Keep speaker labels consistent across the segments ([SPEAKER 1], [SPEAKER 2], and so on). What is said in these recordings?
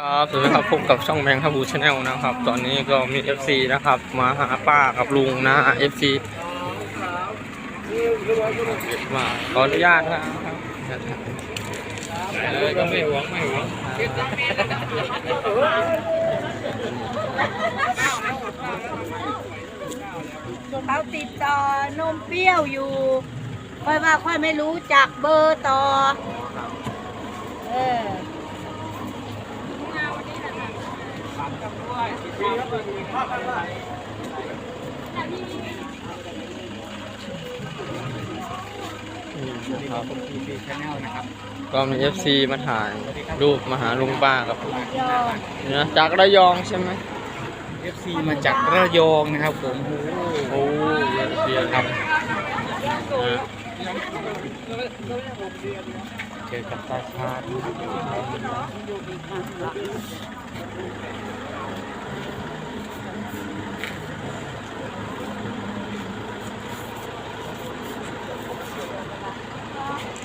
[SPEAKER 1] ครับสวัสดีครับพบกับช่องแมงทับูชาแนลนะครับ ตอนนี้ก็มี FC นะครับ มาหาป้ากับลุงนะ FC มาขออนุญาตนะครับเลยก็ไม่หวงไม่หวง
[SPEAKER 2] เขาติดต่อนมเปรี้ยวอยู่ ค่อยว่าค่อยไม่รู้จักเบอร์ต่อ เออ
[SPEAKER 1] ก็มี FC มาถ่ายรูปมาหาลุงป้ากับนะจากระยองใช่ไหม
[SPEAKER 3] FC มาจากระยองนะครับ ผมโอ้โห
[SPEAKER 1] โอ้ยเบียร์ครับ
[SPEAKER 3] เจอกับตาชาติ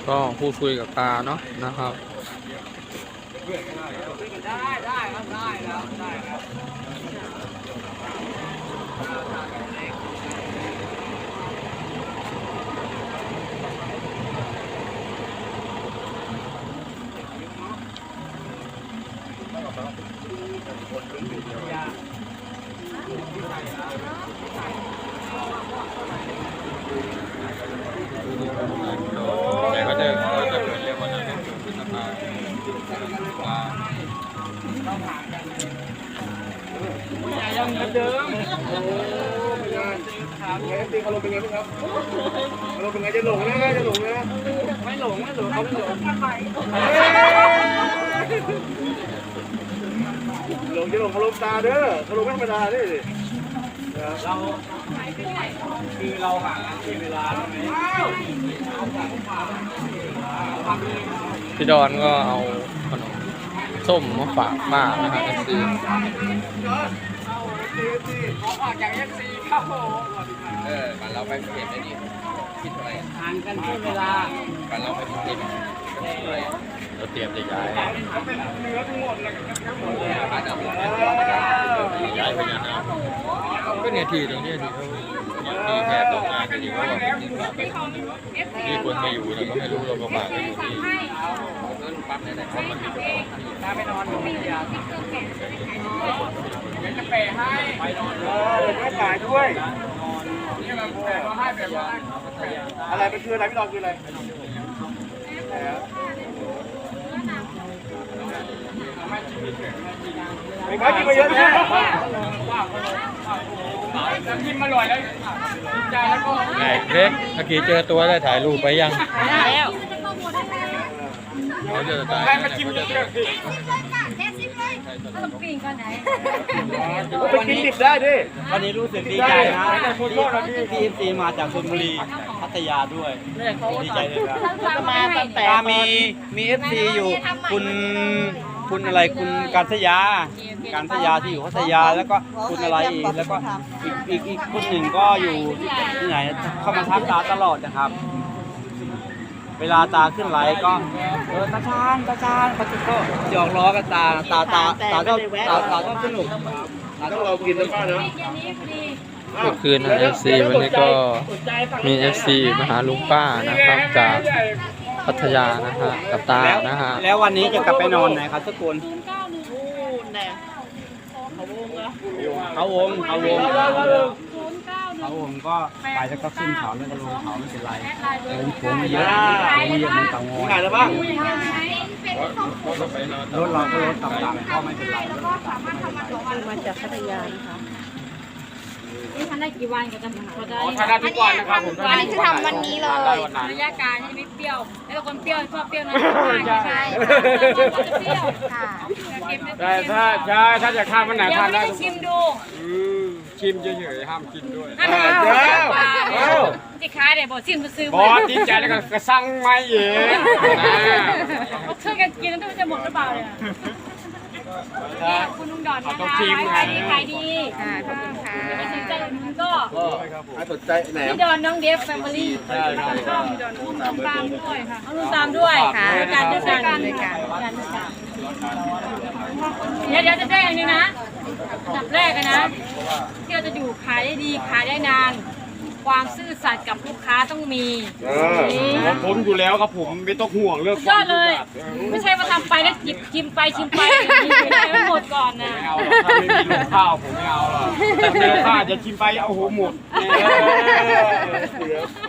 [SPEAKER 1] ก็พูดคุยกับตาเนาะนะครับแต่
[SPEAKER 4] ตีเขาลงเป็นไงบ้างครับเขาลงเป็นไงจะหลงนะจะหลงนะไม่หลงไม่หลงเขาไม่หลงหลงจะหลงเขาลงตาเด้อเขาลงไม่ธรรมดาเด้อเรา
[SPEAKER 3] คือเราหาที่เวลาแล้วไหม
[SPEAKER 1] พี่ดอนก็เอาขนมส้มมาฝากป้านะครับซื้อ FC
[SPEAKER 5] เออกันเราไปเก็บได้ดีคิดอะไร
[SPEAKER 3] ห่างกันที่เวลา
[SPEAKER 5] กันเราไปเก็บอะไร
[SPEAKER 1] เราเตรียมจะย้ายย้ายพญานาคก็เนี่ยที่ตรงเนี้ยที่เขาที่แพทย์ตกงานกันอยู่ก็ว่ามีคนมาอยู่แต่ก็ไม่รู้เราประมาทกันอยู่ที่
[SPEAKER 5] ปั๊บเนี่ยแต่เขามันมีตัว
[SPEAKER 3] ถ้าไปนอนอยู่ที่ยาจะเปย์ให้ไปนอน
[SPEAKER 4] เออไม่ขายด้วยอะไรเป็นคืออะไรพี่ดอนคืออะไรไม่ขายกินมาเยอะแนะ
[SPEAKER 3] กินมาอร่อยแล้วใจแล้วก็
[SPEAKER 1] ไหนเล็กเมื่อกี้เจอตัวได้ถ่ายรูปไปยัง
[SPEAKER 2] แล้ว
[SPEAKER 1] เขาจะตาย
[SPEAKER 3] ให้มาชิมเยอะๆ
[SPEAKER 2] ต้องปีนก่อนไหน
[SPEAKER 4] ไปกินดิบได้ดิ
[SPEAKER 3] วันนี้รู้สึกดีใจนะที่ทีมซีมาจากชลบุรีพัทยาด้วยดีใจเลยครับ
[SPEAKER 2] มาตั้งแต่
[SPEAKER 3] ตามีมีเอฟซีอยู่คุณคุณอะไรคุณการทยา การทยาที่อยู่พัทยาแล้วก็คุณอะไรอีกแล้วก็อีกอีกอีกคนหนึ่งก็อยู่ที่ไหนเข้ามาทักตาตลอดนะครับ เวลาตาขึ้นไลฟ์ก็เออตาชานตาชานเขาจะก็หยอกล้อกันตาตาตาตาก็ตาตาก็สนุกตา
[SPEAKER 4] ต้
[SPEAKER 3] ก็
[SPEAKER 4] องเรากินนะป้าเนาะ
[SPEAKER 1] เมื่อคืนนะ FC วันนี้ก็มี FC มาหาลุงป้านะครับจากพัทยานะฮะกับตา
[SPEAKER 3] แล้ว
[SPEAKER 1] นะฮะ
[SPEAKER 3] แล้ววันนี้จะกลับไปนอนไหนครับทุกคนเขาวงเขาวงเขาวง ก็ไปแล้วก็ขึ้นเขาแล้วก็ลงเขาไม่เป็นไรเดินโค้งไม่เยอะโค้งไม่เยอะมันต่างงอ
[SPEAKER 4] ขายแล้วบ้าง
[SPEAKER 3] รถเราก็รถต่างๆก็ไม่เป็นไร
[SPEAKER 2] มาจากพัทยานะคะ
[SPEAKER 6] นี่ทำได้กี่วันก็จะพอได้
[SPEAKER 3] ทานได้ทุกวันนะครับผม
[SPEAKER 6] วันนี้คือทำวันนี้เลยระยะการที่ไม่เปรี้ยว แล้วคนเปรี้ยวชอบเปรี้ยวนะใช่เปรี้ยวค่ะ
[SPEAKER 3] แต่ถ้าใช่ถ้าจะข้ามวันไหน
[SPEAKER 6] เดี๋ยว
[SPEAKER 3] ทาน
[SPEAKER 6] ไม่
[SPEAKER 3] ได้
[SPEAKER 6] ได้ชิมดู
[SPEAKER 3] ชิมเฉยๆห้ามกินด้วย
[SPEAKER 6] อ้าวจิขายเดี๋ยวบอกชิมซื้อบ
[SPEAKER 3] อสดีใจแล้วก็กระซังไม่เย็น
[SPEAKER 6] ช่วยกันกินแล้วจะหมดหรือเปล่าเนี่ยคุณลุงดอนนะคะขายดีขายดีค่ะขอบคุณค่ะสนใจอื่นก็
[SPEAKER 4] ถ้าสนใจแหนม
[SPEAKER 6] พี่ดอนน้องเดฟแฟมิลี่ช่องลุงตามด้วยค่ะลุงตามด้วยค่ะการด้วยกันด้วยกันด้วยกัน เดี๋ยวเดี๋ยวจะแจ้งอันนี้นะอันดับแรกอะนะที่เราจะอยู่ขายได้ดีขายได้นาน ความซื่อสัตย์กับลูกค้าต้องมีนี่
[SPEAKER 3] ผมอยู่แล้วครับผมไม่ต้องห่วงเรื่อง
[SPEAKER 6] สุดยอดเลย ไม่ใช่มาทำไปแล้วจิบชิมไปชิมไปกินไปไม่หมดก่อนนะ
[SPEAKER 3] ไม่เอาหรอกถ้าไม่มีลูกข้าวผมไม่เอาหรอกแต่เจอข้าวจะกินไปเอาหัวหมด
[SPEAKER 6] อัน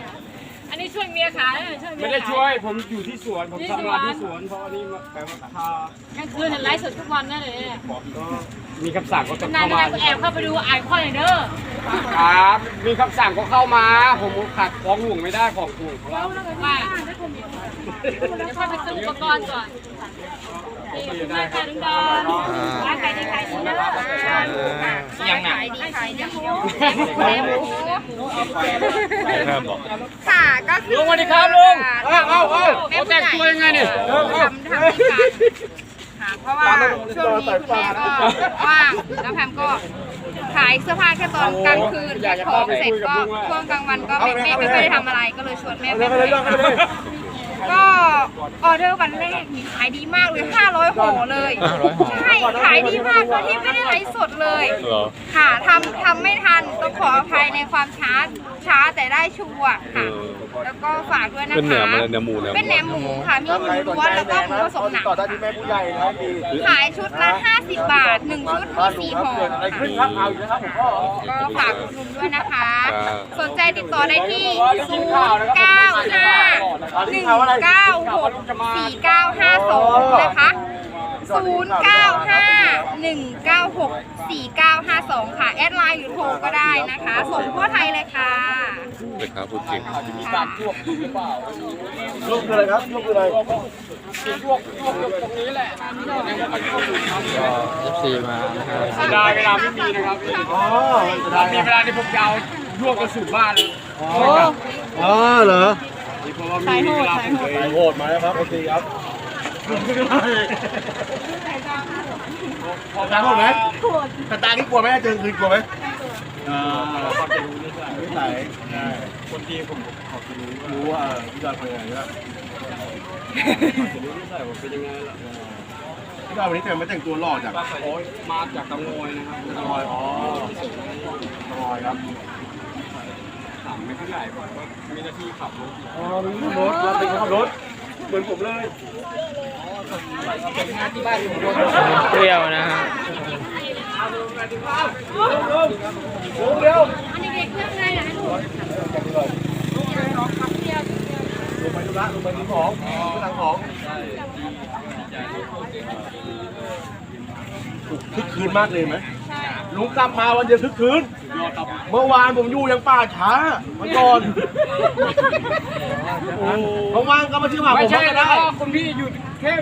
[SPEAKER 6] นี้ช่วยเมียขายนะช่วยเมีย
[SPEAKER 3] ไม่
[SPEAKER 6] ขาย
[SPEAKER 3] ได้ช่วยผมอยู่ที่สวนผมทำงานที่สวนเพราะอันนี้แปลว่าคาก
[SPEAKER 6] ลางคืนเห็นไลฟ์สดทุกวันนั่นเลยเนี่ย
[SPEAKER 3] ก็มีคำสั่งก็ต้อง
[SPEAKER 6] นาน
[SPEAKER 3] เข้า
[SPEAKER 6] ๆ
[SPEAKER 3] มา
[SPEAKER 6] ก็แอบเข้าไปดูอ่านข้อหน่อยเด้อ
[SPEAKER 3] ครับมีคำสั่งก็เข้ามา ผมขัดของห่วงไม่ได้ของห่วงของเรา
[SPEAKER 6] ว่าเดี๋ยวค่อยไปซื้ออุปกรณ์ก่อนนี่ขอบคุณมากค่ะลุงดอนร้านขายดีขายดีนะ
[SPEAKER 3] ยังหนัก
[SPEAKER 7] ค่ะก็คือ
[SPEAKER 3] ลุงสวัสดีครับลุงเอาเอาเอาเขาแต่งตัวยังไงเนี่ยเออเออ
[SPEAKER 7] ทำทำด้วยกันค่ะเพราะว่าช่วงนี้คุณแม่ก็ว่างแล้วแพมก็ขายเสื้อผ้าแค่ตอนกลางคืนขายของเสร็จก็ช่วงกลางวันก็ไม่ไม่ไม่ค่อยได้ทำอะไรก็เลยชวนแม่ไปขาย ก็ออเดอร์วันแรกนี่ขายดีมากเลย 500ห่อเลย
[SPEAKER 1] 500ห่อ
[SPEAKER 7] ใช่ขายดีมากโดยที่ไม่ได้ไลฟ์สดเลยค่ะทำทำไม่ทันต้องขออภัยในความช้าช้าแต่ได้ชัวร์ค่ะ แล้วก็ฝากด้วยนะคะ
[SPEAKER 5] เป็นเนื้อมันเนื้อหมูเนื้อหมู
[SPEAKER 7] เป็นแหนมหมูค่ะ มีหมูล้วนแล้วก็หมูผสมหนัง
[SPEAKER 4] ต่อได้ที่แม่ผู้ใหญ่นะครับดี
[SPEAKER 7] ขายชุดละ50 บาท 1 ชุดมีสี่ห่อ
[SPEAKER 4] อะไรขึ้นครับเอาอยู่นะครับผมก็
[SPEAKER 7] ก็ฝากอุดหนุนด้วยนะคะ
[SPEAKER 5] ครับ
[SPEAKER 7] สนใจติดต่อได้ที่0 9 5 1 9 6 4 9 5 2นะคะ 0 9 5 1 9 6 4 9 5 2ค่ะ แอดไลน์หรือโทรก็ได้นะคะ ส่งทั่วไทยเลยค่ะ
[SPEAKER 5] เลยครับพูดจริง
[SPEAKER 7] ค่ะ
[SPEAKER 4] ลูกคืออะไรครับลูกคืออะไร
[SPEAKER 1] ก็เอฟซีมานะครับ
[SPEAKER 3] เสียดายเวลาไม่มีนะครับพี่
[SPEAKER 4] อ๋อ
[SPEAKER 3] ถ้ามีเวลาที่ผมจะเอาลวกกระสุนบ้านเลย
[SPEAKER 4] อ๋อเหรอ
[SPEAKER 3] เพราะว่ามีเวลาผมเลย
[SPEAKER 4] สายโหดมาแล้วครับโอเคครับพอ ตาโหดไหมแต่ตานี่กลัวไหมเจอคืนกลัวไหมอ่า
[SPEAKER 3] เขาจะรู้นิสัย
[SPEAKER 4] นิสัยใช่
[SPEAKER 3] คนที่ผมเขาจะรู้
[SPEAKER 4] รู้ว่าพี่ดอนเป็นยังไงนะ
[SPEAKER 3] จะรู้นิสัยผมเป็นยังไงล่ะ
[SPEAKER 4] พี่ดอนวันนี้เต็มมาแต่งตัวหล่อจัง
[SPEAKER 3] โอ้ยมาจากตะโงยนะครับตะโงยอ๋อ
[SPEAKER 4] หล่อครับ
[SPEAKER 3] ถามไม่เท่าไหร่ผมก็มีหน้าที่ขับรถ
[SPEAKER 4] อ๋อมีรถเราเป็นขับรถเหมือนผมเลย
[SPEAKER 1] เปรี้ยวนะฮะ
[SPEAKER 6] อันนี้เด็กเรื่องไงนะลูก
[SPEAKER 4] ลงไปธุระลงไปซื้อของไปสั่งของคึกคืนมากเลยไหมลุงกลับมาวันเดียวคึกคืน เมื่อวานผมอยู่ยังป่าช้าวันก่อนว่างๆก็มาเที่ยวหา
[SPEAKER 3] ไม่
[SPEAKER 4] ผม
[SPEAKER 3] ใช่
[SPEAKER 4] ก็
[SPEAKER 3] นะ
[SPEAKER 4] ได้
[SPEAKER 3] คุณพี่อยู่แค่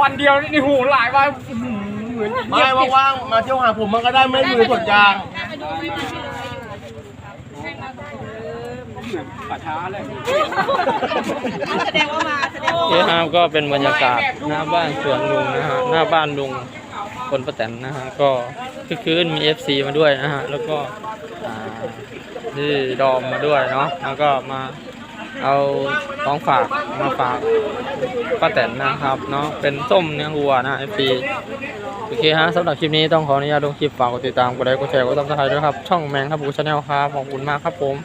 [SPEAKER 3] วันเดียวนี่หูหลายวันเหมือน
[SPEAKER 4] ไม่ว่างๆมาเที่ยวหาผมมันก็ได้ไม่อยู่ในสวนยาง
[SPEAKER 3] ป่าช้าเลย
[SPEAKER 2] แสดงว่ามาแสดงว่า
[SPEAKER 1] นี่ครับก็เป็นบรรยากาศหน้าบ้านสวนลุงนะฮะหน้าบ้านลุงคนประแตนนะฮะก็คือคืนมี FC มาด้วยนะฮะแล้วก็อ่าที่ดอมมาด้วยเนาะแล้วก็มา เอาของฝากมาฝากป้าแตนนะครับเนาะเป็นส้มเนื้อวัวนะไอพีโอเคฮะสำหรับคลิปนี้ต้องขออนุญาตลงคลิปฝากกดติดตามกดไลค์กดแชร์กดซับสไครต์ด้วยครับ ช่องแมงครับบูชาแนลครับขอบคุณมากครับผม